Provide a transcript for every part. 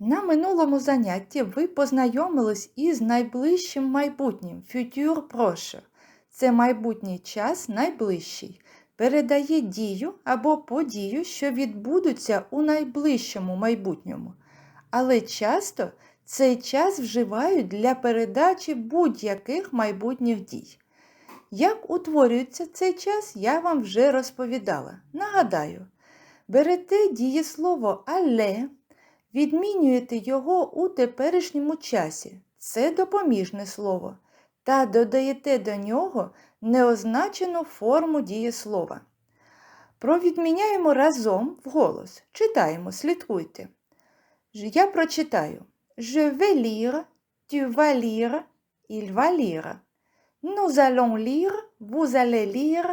На минулому занятті ви познайомились із найближчим майбутнім futur proche. Це майбутній час найближчий. Передає дію або подію, що відбудуться у найближчому майбутньому. Але часто цей час вживають для передачі будь-яких майбутніх дій. Як утворюється цей час, я вам вже розповідала. Нагадаю, берете дієслово але, відмінюєте його у теперішньому часі. Це допоміжне слово. Та додаєте до нього неозначену форму дієслова. Провідміняємо разом вголос. Читаємо, слідкуйте. Я прочитаю. Je vais lire, tu vas lire, il va lire. Nous allons lire, vous allez lire,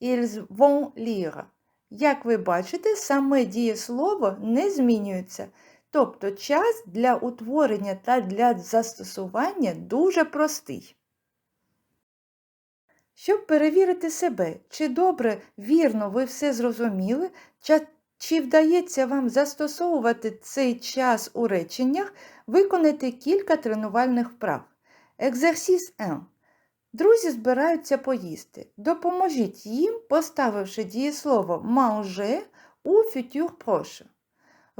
ils vont lire. Як ви бачите, саме дієслово не змінюється. Тобто час для утворення та для застосування дуже простий. Щоб перевірити себе, чи добре, вірно ви все зрозуміли, чи вдається вам застосовувати цей час у реченнях, виконайте кілька тренувальних вправ. Екзерсіс 1. Друзі збираються поїсти. Допоможіть їм, поставивши дієслово manger у futur proche.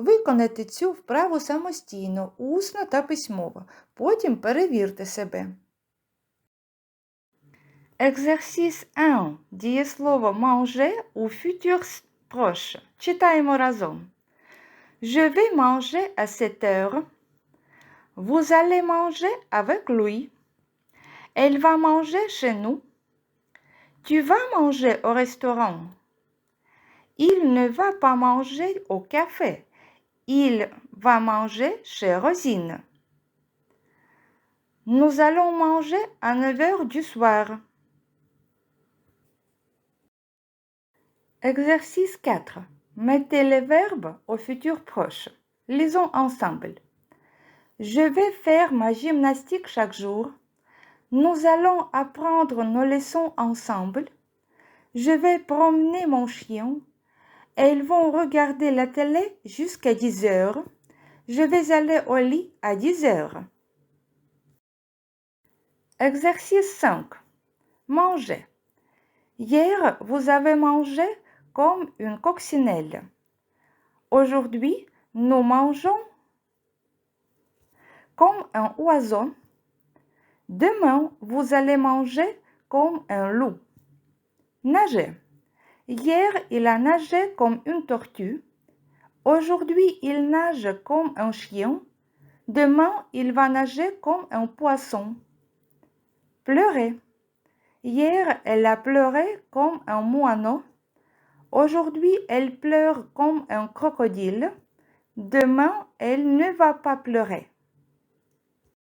Виконайте цю вправу самостійно, усно та письмово. Потім перевірте себе. Екзерсіс 1. Дієслово manger у futur proche. Читаємо разом. Je vais manger à 7 heures. Vous allez manger avec lui. Elle va manger chez nous. Tu vas manger au restaurant. Il ne va pas manger au café. Il va manger chez Rosine. Nous allons manger à 9 heures du soir. Exercice 4. Mettez les verbes au futur proche. Lisons ensemble. Je vais faire ma gymnastique chaque jour. Nous allons apprendre nos leçons ensemble. Je vais promener mon chien. Elles vont regarder la télé jusqu'à 10 heures. Je vais aller au lit à 10 heures. Exercice 5. Manger. Hier, vous avez mangé comme une coccinelle. Aujourd'hui, nous mangeons comme un oiseau. Demain, vous allez manger comme un loup. Nager. Hier, il a nagé comme une tortue. Aujourd'hui, il nage comme un chien. Demain, il va nager comme un poisson. Pleurer. Hier, elle a pleuré comme un moineau. Aujourd'hui, elle pleure comme un crocodile. Demain, elle ne va pas pleurer.